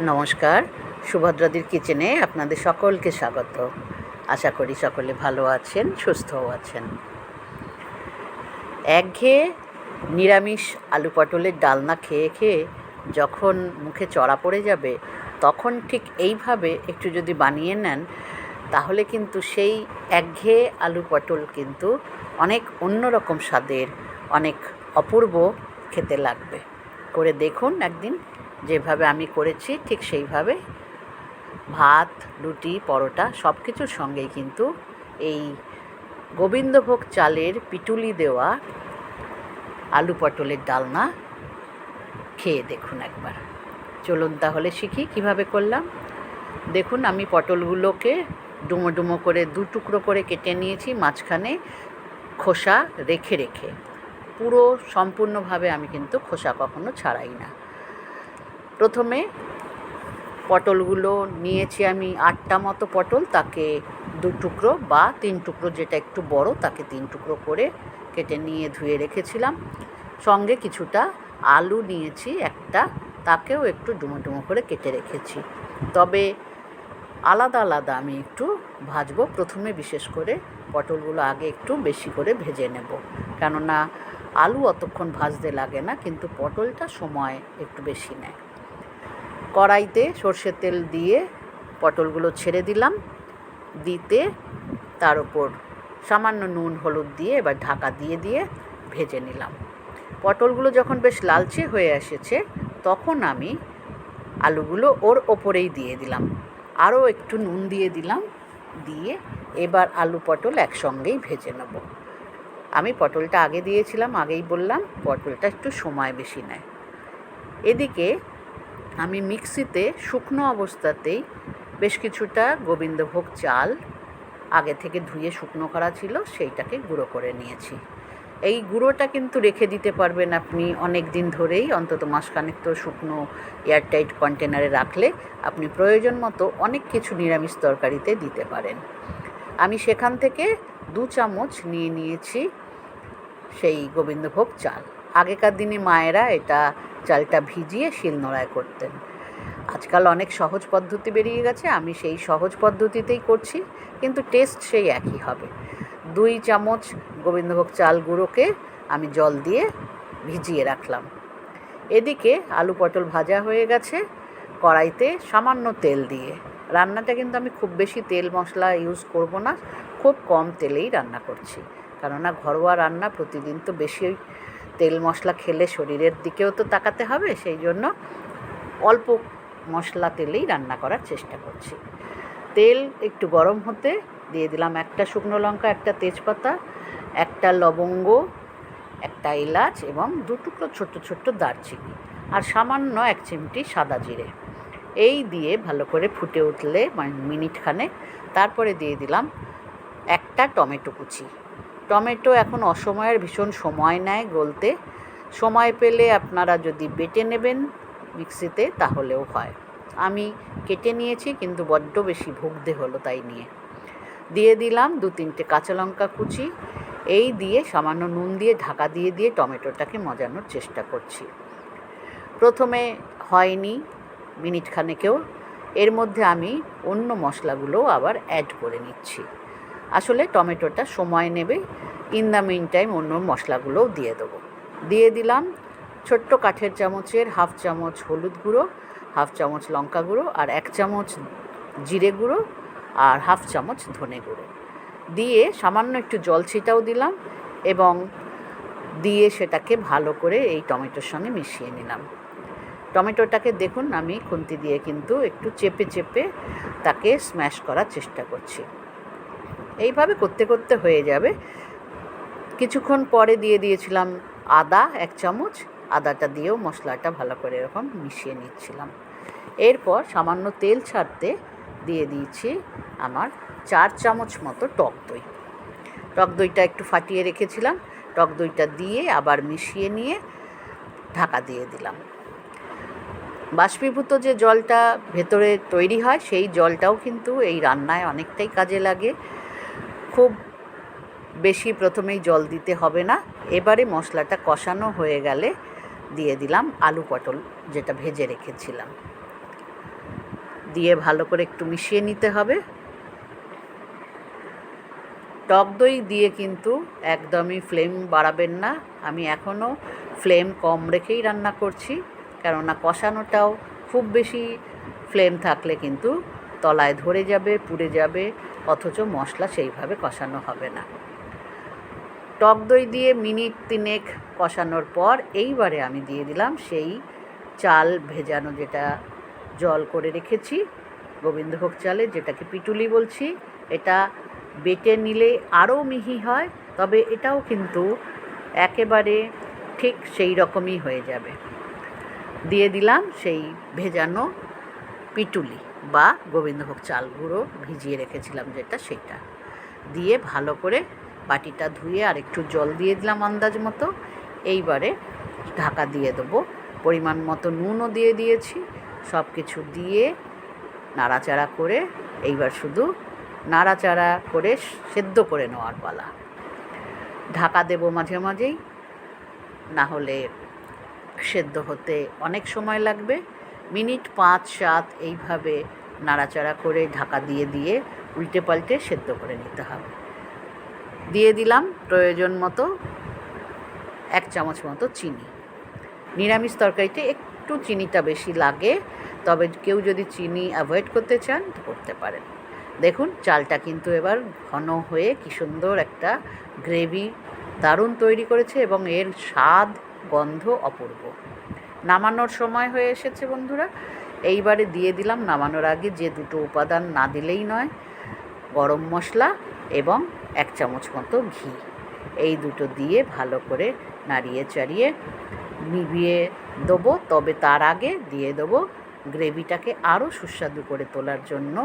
নমস্কার। সুভদ্রাদির কিচেনে আপনাদের সকলকে স্বাগত। আশা করি সকলে ভালো আছেন, সুস্থও আছেন। একঘেয়ে নিরামিষ আলু পটলের ডালনা খেয়ে খেয়ে যখন মুখে চড়া পড়ে যাবে, তখন ঠিক এইভাবে একটু যদি বানিয়ে নেন, তাহলে কিন্তু সেই একঘেয়ে আলু পটল কিন্তু অনেক অন্যরকম স্বাদের, অনেক অপূর্ব খেতে লাগবে। করে দেখুন একদিন যেভাবে আমি করেছি, ঠিক সেইভাবে ভাত, রুটি, পরোটা সব কিছুর সঙ্গেই কিন্তু এই গোবিন্দভোগ চালের পিটুলি দেওয়া আলু পটলের ডালনা খেয়ে দেখুন একবার। চলুন তাহলে শিখি কীভাবে করলাম। দেখুন আমি পটলগুলোকে ডুমো ডুমো করে দু টুকরো করে কেটে নিয়েছি, মাঝখানে খোসা রেখে রেখে। পুরো সম্পূর্ণভাবে আমি কিন্তু খোসা কখনো ছাড়াই না। প্রথমে পটলগুলো নিয়েছি আমি আটটা মতো পটল, তাকে দু টুকরো বা তিন টুকরো যেটা একটু বড়, তাকে তিন টুকরো করে কেটে নিয়ে ধুয়ে রেখেছিলাম। সঙ্গে কিছুটা আলু নিয়েছি একটা, তাকেও একটু ডুমো ডুমো করে কেটে রেখেছি। তবে আলাদা আলাদা আমি একটু ভাজবো, প্রথমে বিশেষ করে পটলগুলো আগে একটু বেশি করে ভেজে নেব। কেননা আলু অতক্ষণ ভাজতে লাগে না, কিন্তু পটলটা সময় একটু বেশি নেয়। কড়াইতে সর্ষের তেল দিয়ে পটলগুলো ছেড়ে দিলাম। দিতে তার উপর সামান্য নুন, হলুদ দিয়ে এবার ঢাকা দিয়ে দিয়ে ভেজে নিলাম। পটলগুলো যখন বেশ লালচে হয়ে এসেছে, তখন আমি আলুগুলো ওর ওপরেই দিয়ে দিলাম। আরও একটু নুন দিয়ে দিলাম, দিয়ে এবার আলু পটল একসঙ্গেই ভেজে নেব। আমি পটলটা আগে দিয়েছিলাম, আগেই বললাম, পটলটা একটু সময় বেশি নেয়। এদিকে আমি মিক্সিতে শুকনো অবস্থাতেই বেশ কিছুটা গোবিন্দভোগ চাল আগে থেকে ধুয়ে শুকনো করা ছিল, সেইটাকে গুঁড়ো করে নিয়েছি। এই গুঁড়োটা কিন্তু রেখে দিতে পারবেন আপনি অনেক দিন ধরেই, অন্তত মাসখানেক তো শুকনো এয়ারটাইট কন্টেনারে রাখলে আপনি প্রয়োজন মতো অনেক কিছু নিরামিষ তরকারিতে দিতে পারেন। আমি সেখান থেকে দু চামচ নিয়ে নিয়েছি সেই গোবিন্দভোগ চাল। আগেকার দিনে মায়েরা এটা চালটা ভিজিয়ে শিলনোড়ায় করতেন। আজকাল অনেক সহজ পদ্ধতি বেরিয়ে গেছে, আমি সেই সহজ পদ্ধতিতেই করছি, কিন্তু টেস্ট সেই একই হবে। দুই চামচ গোবিন্দভোগ চাল গুঁড়োকে আমি জল দিয়ে ভিজিয়ে রাখলাম। এদিকে আলু পটল ভাজা হয়ে গেছে, কড়াইতে সামান্য তেল দিয়ে। রান্নাটা কিন্তু আমি খুব বেশি তেল মশলা ইউজ করব না, খুব কম তেলেই রান্না করছি। কেননা ঘরোয়া রান্না প্রতিদিন তো বেশি তেল মশলা খেলে শরীরের দিকেও তো তাকাতে হবে, সেই জন্য অল্প মশলা তেলেই রান্না করার চেষ্টা করছি। তেল একটু গরম হতে দিয়ে দিলাম একটা শুকনো লঙ্কা, একটা তেজপাতা, একটা লবঙ্গ, একটা এলাচ এবং দু টুকরো ছোট্ট ছোট্ট দারচিনি আর সামান্য এক চিমটি সাদা জিরে। এই দিয়ে ভালো করে ফুটে উঠলে মানে মিনিট খানেক তারপরে দিয়ে দিলাম একটা টমেটো কুচি। টমেটো এখন অসময়ের ভীষণ সময় নেয় গলতে। সময় পেলে আপনারা যদি বেটে নেবেন মিক্সিতে, তাহলেও হয়। আমি কেটে নিয়েছি, কিন্তু বড্ড বেশি ভুগতে হলো তাই নিয়ে। দিয়ে দিলাম দু তিনটে কাঁচা লঙ্কা কুচি। এই দিয়ে সামান্য নুন দিয়ে ঢাকা দিয়ে দিয়ে টমেটোটাকে মজানোর চেষ্টা করছি। প্রথমে হয়নি মিনিট খানেকেও এর মধ্যে আমি অন্য মশলাগুলোও আবার অ্যাড করে নিচ্ছি। আসলে টমেটোটা সময় নেবে। ইন দ্য মিন টাইম অন্য মশলাগুলোও দিয়ে দেবো। দিয়ে দিলাম ছোট্ট কাঠের চামচের হাফ চামচ হলুদ গুঁড়ো, হাফ চামচ লঙ্কা গুঁড়ো আর এক চামচ জিরে গুঁড়ো আর হাফ চামচ ধনে গুঁড়ো। দিয়ে সামান্য একটু জল ছিটাও দিলাম এবং দিয়ে সেটাকে ভালো করে এই টমেটোর সঙ্গে মিশিয়ে নিলাম। টমেটোটাকে দেখুন আমি খুন্তি দিয়ে কিন্তু একটু চেপে চেপে তাকে স্ম্যাশ করার চেষ্টা করছি। এইভাবে করতে করতে হয়ে যাবে। কিছুক্ষণ পরে দিয়ে দিয়েছিলাম আদা এক চামচ, আদাটা দিয়েও মশলাটা ভালো করে এরকম মিশিয়ে নিচ্ছিলাম। এরপর সামান্য তেল ছাড়তে দিয়ে দিয়েছি আমার চার চামচ মতো টক দই। টক দইটা একটু ফাটিয়ে রেখেছিলাম, টক দইটা দিয়ে আবার মিশিয়ে নিয়ে ঢাকা দিয়ে দিলাম। বাষ্পীভূত যে জলটা ভেতরে তৈরি হয়, সেই জলটাও কিন্তু এই রান্নায় অনেকটাই কাজে লাগে। খুব বেশি প্রথমেই জল দিতে হবে না। এবারে মশলাটা কষানো হয়ে গেলে দিয়ে দিলাম আলু পটল, যেটা ভেজে রেখেছিলাম। দিয়ে ভালো করে একটু মিশিয়ে নিতে হবে। টক দই দিয়ে কিন্তু একদমই ফ্লেম বাড়াবেন না। আমি এখনও ফ্লেম কম রেখেই রান্না করছি, কেননা কষানোটাও খুব বেশি ফ্লেম থাকলে কিন্তু তলায় ধরে যাবে, পুড়ে যাবে, অথচ মশলা সেইভাবে কষানো হবে না। টক দই দিয়ে মিনিট তিনেক কষানোর পর এইবারে আমি দিয়ে দিলাম সেই চাল ভেজানো যেটা জল করে রেখেছি, গোবিন্দভোগ চালে যেটাকে পিটুলি বলছি, এটা বেটে নিলে আরও মিহি হয়, তবে এটাও কিন্তু একেবারে ঠিক সেই রকমই হয়ে যাবে। দিয়ে দিলাম সেই ভেজানো পিটুলি বা গোবিন্দভোগ চাল গুঁড়ো ভিজিয়ে রেখেছিলাম যেটা সেটা। দিয়ে ভালো করে বাটিটা ধুয়ে আর একটু জল দিয়ে দিলাম আন্দাজ মতো। এইবারে ঢাকা দিয়ে দেবো। পরিমাণ মতো নুনও দিয়ে দিয়েছি। সব কিছু দিয়ে নাড়াচাড়া করে এইবার শুধু নাড়াচাড়া করে সেদ্ধ করে নেওয়ার পালা। ঢাকা দেবো মাঝে মাঝেই। না হলে সেদ্ধ হতে অনেক সময় লাগবে। মিনিট পাঁচ সাত এইভাবে নাড়াচাড়া করে ঢাকা দিয়ে দিয়ে উল্টে পাল্টে সেদ্ধ করে নিতে হবে। দিয়ে দিলাম প্রয়োজন মতো এক চামচ মতো চিনি। নিরামিষ তরকারিতে একটু চিনিটা বেশি লাগে, তবে কেউ যদি চিনি অ্যাভয়েড করতে চান তো করতে পারেন। দেখুন, চালটা কিন্তু এবার ঘন হয়ে কী সুন্দর একটা গ্রেভি দারুণ তৈরি করেছে এবং এর স্বাদ, গন্ধ অপূর্ব। নামানোর সময় হয়ে এসেছে বন্ধুরা। এইবারে দিয়ে দিলাম, নামানোর আগে যে দুটো উপাদান না দিলেই নয়, গরম মশলা এবং এক চামচ মতো ঘি। এই দুটো দিয়ে ভালো করে নাড়িয়ে চাড়িয়ে নিভিয়ে দেবো। তবে তার আগে দিয়ে দেবো গ্রেভিটাকে আরও সুস্বাদু করে তোলার জন্য